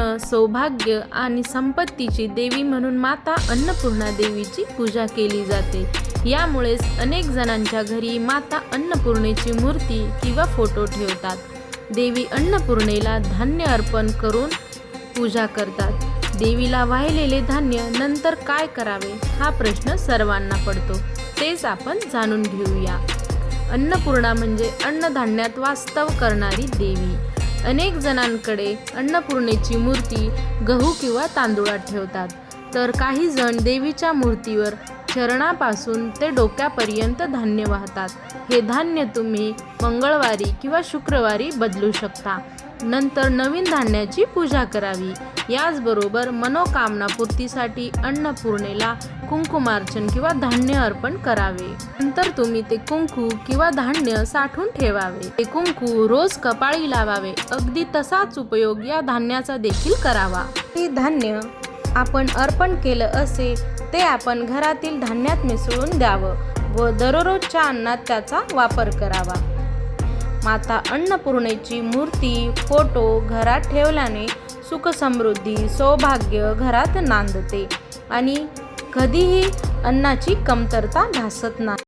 सौभाग्य आणि संपत्तीची देवी म्हणून माता अन्नपूर्णा देवीची पूजा केली जाते. यामुळेच अनेक जणांच्या घरी माता अन्नपूर्णेची मूर्ती किंवा फोटो ठेवतात. देवी अन्नपूर्णेला धान्य अर्पण करून पूजा करतात. देवीला वाहिलेले धान्य नंतर काय करावे हा प्रश्न सर्वांना पडतो. तेच आपण जाणून घेऊया. अन्नपूर्णा म्हणजे अन्नधान्यात वास्तव करणारी देवी. अनेक जणांकडे अन्नपूर्णेची मूर्ती गहू किंवा तांदूळात ठेवतात तर काही जण देवीच्या मूर्तीवर चरणापासून ते डोक्यापर्यंत धान्य वाहतात. हे धान्य तुम्ही मंगळवारी किंवा शुक्रवारी बदलू शकता. नंतर नवीन धान्याची पूजा करावी. याचबरोबर मनोकामना पूर्तीसाठी अन्नपूर्णेला कुंकुमार्चन किंवा धान्य अर्पण करावे. नंतर तुम्ही ते कुंकू किंवा धान्य साठवून ठेवावे. ते कुंकू रोज कपाळी लावावे. अगदी तसाच उपयोग या धान्याचा देखील करावा. हे धान्य आपण अर्पण केलं असे ते आपण घरातील धान्यात मिसळून द्यावं व दररोजच्या अन्नात त्याचा वापर करावा. माता अन्नपूर्णेची मूर्ती फोटो घरात ठेवल्याने सुखसमृद्धी सौभाग्य घरात नांदते आणि कधीही अन्नाची कमतरता भासत नाही.